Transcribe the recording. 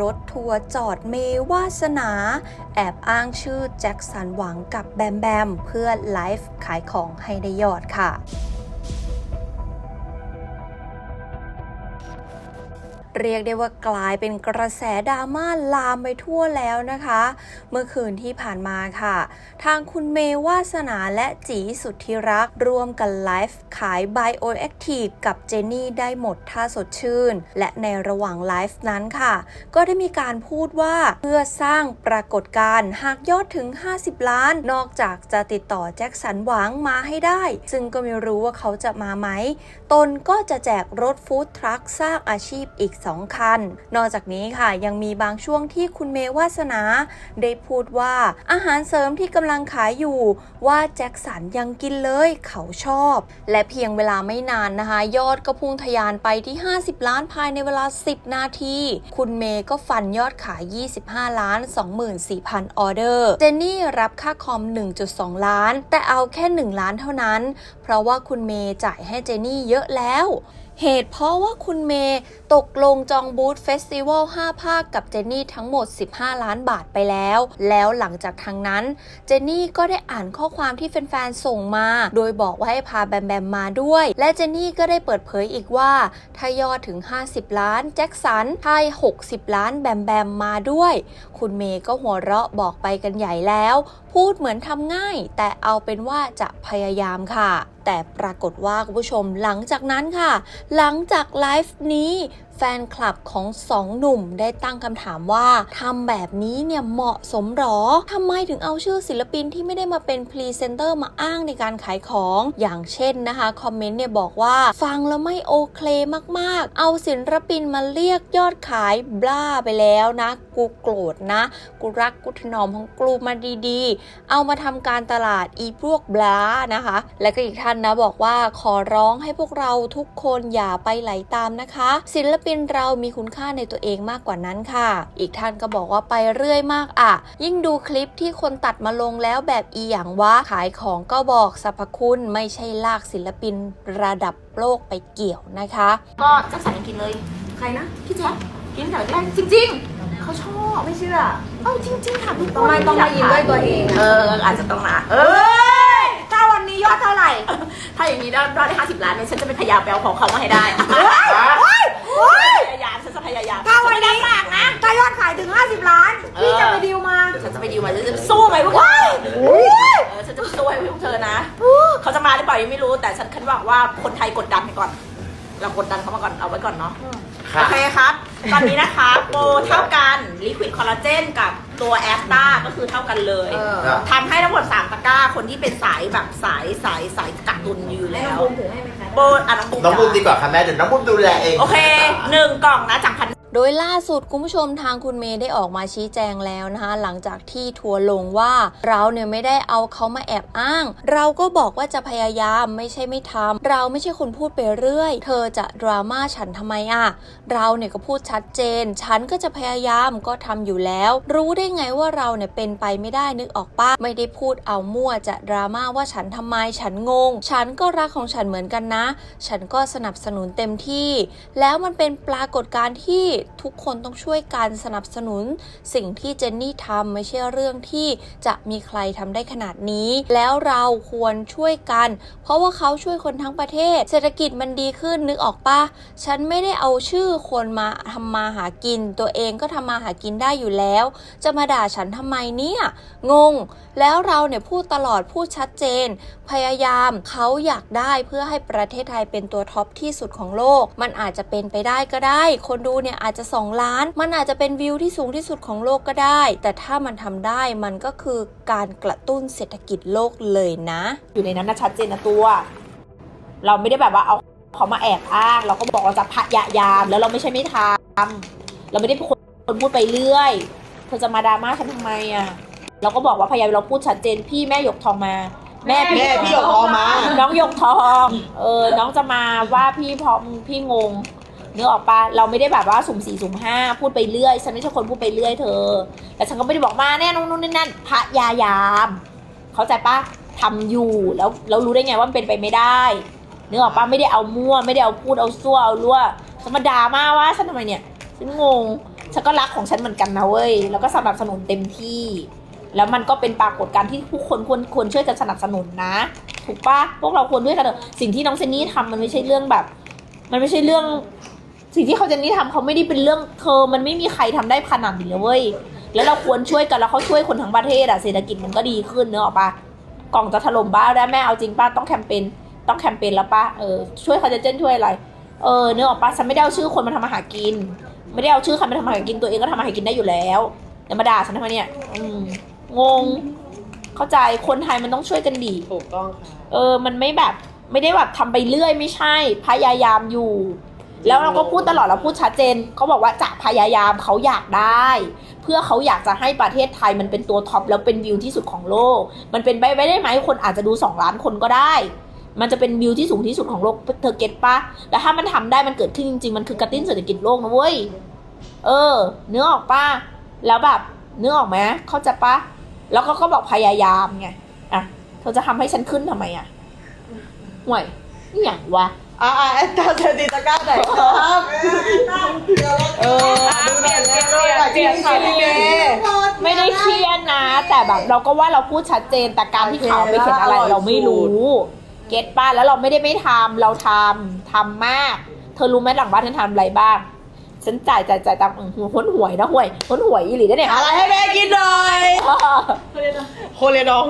รถทัวร์จอดเมวาสนา แอบอ้างชื่อแจ็คสันหวังกับแบมแบม เพื่อไลฟ์ขายของให้ได้ยอดค่ะ เรียกได้ว่ากลายเป็นกระแสดราม่าลามไปทั่วแล้วนะคะ เมื่อคืนที่ผ่านมาค่ะ ทางคุณเมวาสนาและจีสุทธิรักร่วมกันไลฟ์ขาย Bioactive กับเจนนี่ได้หมดท่าสดชื่น และในระหว่างไลฟ์นั้นค่ะ ก็ได้มีการพูดว่าเพื่อสร้างปรากฏการณ์หากยอดถึง 50 ล้าน นอกจากจะติดต่อแจ็คสันหวังมาให้ได้ ซึ่งก็ไม่รู้ว่าเขาจะมาไหม ตนก็จะแจกรถฟู้ดทรัคสร้างอาชีพอีก2 คัน นอกจากนี้ค่ะยังมีบางช่วงที่คุณเมวาสนา ได้พูดว่าอาหารเสริมที่กำลังขายอยู่ ว่าแจ็คสันยังกินเลยเขาชอบ และเพียงเวลาไม่นานนะคะ ยอดก็พุ่งทะยานไปที่ 50 ล้านภายในเวลา 10 นาที คุณเมย์ก็ฟันยอดขาย 25 ล้าน 24,000 ออเดอร์ เจนนี่รับค่าคอม 1.2 ล้าน แต่เอาแค่ 1 ล้านเท่านั้น เพราะว่าคุณเมย์จ่ายให้เจนนี่เยอะแล้ว เหตุเพราะว่าคุณเมย์ตกลงจองบูธเฟสติวัล 5 ภาคกับเจนนี่ทั้งหมด 15 ล้านบาทไปแล้ว แล้วหลังจากทางนั้น เจนนี่ก็ได้อ่านข้อความที่แฟนๆ ส่งมา โดยบอกว่าให้พาแบมแบมมาด้วย และเจนนี่ก็ได้เปิดเผยอีกว่า ถ้ายอดถึง 50 ล้าน แจ็คสันถ้า60 ล้านแบมแบมมาด้วย คุณเมย์ก็หัวเราะบอกไปกันใหญ่แล้ว พูดเหมือนทำง่าย แต่เอาเป็นว่าจะพยายามค่ะ แต่ปรากฏว่าคุณผู้ชมหลังจากนั้นค่ะ หลังจากไลฟ์นี้ แฟนคลับของสองหนุ่มได้ตั้งคำถามว่าทำแบบนี้เนี่ยเหมาะสมหรอทำไมถึงเอาชื่อศิลปินที่ไม่ได้มาเป็นพรีเซนเตอร์มาอ้างในการขายของ อย่างเช่นนะคะคอมเมนต์เนี่ยบอกว่าฟังแล้วไม่โอเคมากๆ เอาศิลปินมาเรียกยอดขายบล้าไปแล้วนะ กูโกรธนะ กูรักกูถนอมของกูมาดีๆ เอามาทำการตลาดอีพวกบล้านะคะ และก็อีกท่านนะบอกว่าขอร้องให้พวกเราทุกคนอย่าไปไหลตามนะคะ ศิลปินเรามีคุณค่าในตัวเองมากกว่านั้นค่ะ อีกท่านก็บอกว่าไปเรื่อยมากอะ ยิ่งดูคลิปที่คนตัดมาลงแล้วแบบอีหยังวะขายของก็บอกสรรพคุณไม่ใช่ลากศิลปินระดับโลกไปเกี่ยวนะคะ ก็แจ็คสันยังกินเลย ใครนะ พี่แจ๊คกินแต่แรกจริง ๆ เขาชอบไม่เชื่อ เอ้าจริงๆค่ะทุกคนทำไมต้องมายินด้วยตัวเอง เออะออาจจะต้องมาเออถ้าวันนี้ ยอดเท่าไหร่ ถ้าอย่างนี้ได้ได้ห้าสิบล้านเนี่ยฉันจะเป็นพยายามไปเอาของเขามาให้ได้โอ๊ยพยายามฉันจะพยายามถ้าวันนี้มากนะถ้ายอดขายถึง 50 ล้าน พี่จะไปดีลมา ฉันจะไปดีลมาฉันจะสู้ไหมพวกเธอเออฉันจะไปสู้ให้พวกเธอนะ เขาจะมาหรือเปล่ายังไม่รู้ แต่ฉันคิดว่าว่าคนไทยกดดันไปก่อน เรากดดันเขามาก่อน เอาไว้ก่อนเนาะ โอเคครับ ตอนนี้นะคะโปรเท่ากันลิควิดคอลลาเจนกับ ตัวแอสตาก็คือเท่ากันเลยเออ ทำให้ทั้งหมด3ตะกร้า คนที่เป็นสายแบบสายสายสายกักตุนอยู่ให้แล้น้องวบูมถือให้ไหมคะ โบอะน้องบูมน้องบูมดีจ้ะกว่าค่ะแม่เดี๋ยวน้องบูมดูแลเอง โอเคหนึ่งกล่องนะจากพัน โดยล่าสุดคุณผู้ชมทางคุณเมย์ได้ออกมาชี้แจงแล้วนะคะ หลังจากที่ทัวร์ลงว่าเราเนี่ยไม่ได้เอาเขามาแอบอ้าง เราก็บอกว่าจะพยายามไม่ใช่ไม่ทำเราไม่ใช่คนพูดไปเรื่อย เธอจะดราม่าฉันทำไมอะเราเนี่ยก็พูดชัดเจน ฉันก็จะพยายามก็ทำอยู่แล้ว รู้ได้ไงว่าเราเนี่ยเป็นไปไม่ได้นึกออกปะไม่ได้พูดเอามั่วจะดราม่าว่าฉันทำไมฉันงง ฉันก็รักของฉันเหมือนกันนะ ฉันก็สนับสนุนเต็มที่ แล้วมันเป็นปรากฏการณ์ที่ทุกคนต้องช่วยกันสนับสนุน สิ่งที่เจนนี่ทำไม่ใช่เรื่องที่จะมีใครทำได้ขนาดนี้ แล้วเราควรช่วยกัน เพราะว่าเขาช่วยคนทั้งประเทศ เศรษฐกิจมันดีขึ้นนึกออกปะฉันไม่ได้เอาชื่อคนมาทำมาหากิน ตัวเองก็ทำมาหากินได้อยู่แล้ว จะมาด่าฉันทำไมเนี่ยงง แล้วเราเนี่ยพูดตลอดพูดชัดเจน พยายามเขาอยากได้เพื่อให้ประเทศไทยเป็นตัวท็อปที่สุดของโลก มันอาจจะเป็นไปได้ก็ได้ คนดูเนี่ยอาจจะ 2 ล้าน มันอาจจะเป็นวิวที่สูงที่สุดของโลกก็ได้ แต่ถ้ามันทำได้มันก็คือการกระตุ้นเศรษฐกิจโลกเลยนะ อยู่ในนั้นนะชัดเจนนะตัว เราไม่ได้แบบว่าเอาเขามาแอบอ้าง เราก็บอกเราจะพยายาม แล้วเราไม่ใช่ไม่ทำเราไม่ได้เป็นคนพูดไปเรื่อยเธอจะมาดราม่าฉันทำไมอะเราก็บอกว่าพยายามเราพูดชัดเจนพี่แม่หยกทองมา แม่พี่แม่พี่หยกทองมา น้องหยกทอง เออ น้องจะมาว่าพี่พร้อมพี่งงเนื้ออกปะเราไม่ได้แบบว่าสุ่มสี่สุ่มห้าพูดไปเรื่อยฉันไม่ใช่คนพูดไปเรื่อยเธอ แต่ฉันก็ไม่ได้บอกมาแน่นอนนู่นนี่นั่นพยายาม เข้าใจปะทำอยู่แล้วแล้วรู้ได้ไงว่ามันเป็นไปไม่ได้เนื้ออกปะไม่ได้เอามั่วไม่ได้เอาพูดเอาซั่วเอารั่วจะมาด่ามาว่าฉันทำไมเนี่ยฉันงงฉันก็รักของฉันเหมือนกันนะเว้ยแล้วก็สนับสนุนเต็มที่ แล้วมันก็เป็นปรากฏการณ์ที่ผู้คนควรควรช่วยกันสนับสนุนนะ ถูกปะพวกเราควรด้วยกันเถอะสิ่งที่น้องเซนนี่ทำมันไม่ใช่เรื่องแบบ มันไม่ใช่เรื่อง สิ่งที่เขาเจนนี่ทำเขาไม่ได้เป็นเรื่องเธอ มันไม่มีใครทำได้ขนาดนี้เลยเว้ย แล้วเราควรช่วยกันแล้วเขาช่วยคนทั้งประเทศอะเศรษฐกิจมันก็ดีขึ้นเนอะออกปะกล่องจะถล่มบ้านได้แม่เอาจริงป้าต้องแคมเปญต้องแคมเปญแล้วป้าเออช่วยเขาจะเจนช่วยอะไร เออเนื้อออกปะฉันไม่ได้เอาชื่อคนมาทำมาหากิน ไม่ได้เอาชื่อใครมาทำมาหากินตัวเองก็ทำมาหากินได้อยู่แล้วแต่มาด่าฉันทำไมเนี่ยอืมงง เข้าใจคนไทยมันต้องช่วยกันดี ถูกต้องค่ะ เออ มันไม่แบบ ไม่ได้แบบทำไปเรื่อยไม่ใช่ พยายามอยู่ แล้วเราก็พูดตลอดเราพูดชัดเจนเขาบอกว่าจะพยายามเขาอยากได้ เพื่อเขาอยากจะให้ประเทศไทยมันเป็นตัวท็อปแล้วเป็นวิวที่สุดของโลก มันเป็นไปไม่ได้ไหมคนอาจจะดู 2 ล้านคนก็ได้ มันจะเป็นวิวที่สูงที่สุดของโลกเธอเก็ตปะแล้วถ้ามันทำได้มันเกิดขึ้นจริงๆมันคือกระตุ้นเศรษฐกิจโลกนะเว้ยเออเนื้อออกปะแล้วแบบเนื้อออกไหมเขาใจปะแล้วก็ก็บอกพยายามไงอะเธอจะทำให้ฉันขึ้นทำไมอะห่วย นี่อย่างวะอ่าอ่าแอนตาเธอดีตะกร้าไหนครับเออเปลี่ยนเปลี่ยนเปลี่ยนเปลี่ยนค่ะพี่เมย์ไม่ได้เครียดนะ แต่แบบเราก็ว่าเราพูดชัดเจนแต่การที่ข่าวไปเขียนอะไรเราไม่รู้ เก็ตป้าแล้วเราไม่ได้ไม่ทำเราทำทำมาก เธอรู้ไหมหลังบ้านฉันทำอะไรบ้างฉันจ่ายจ่ายจ่ายตังค์หัวพ้นหวยนะหวยพ้นหวยอีหลีนะเนี่ยอะไรให้แม่กินหน่อยเออโคเรนอง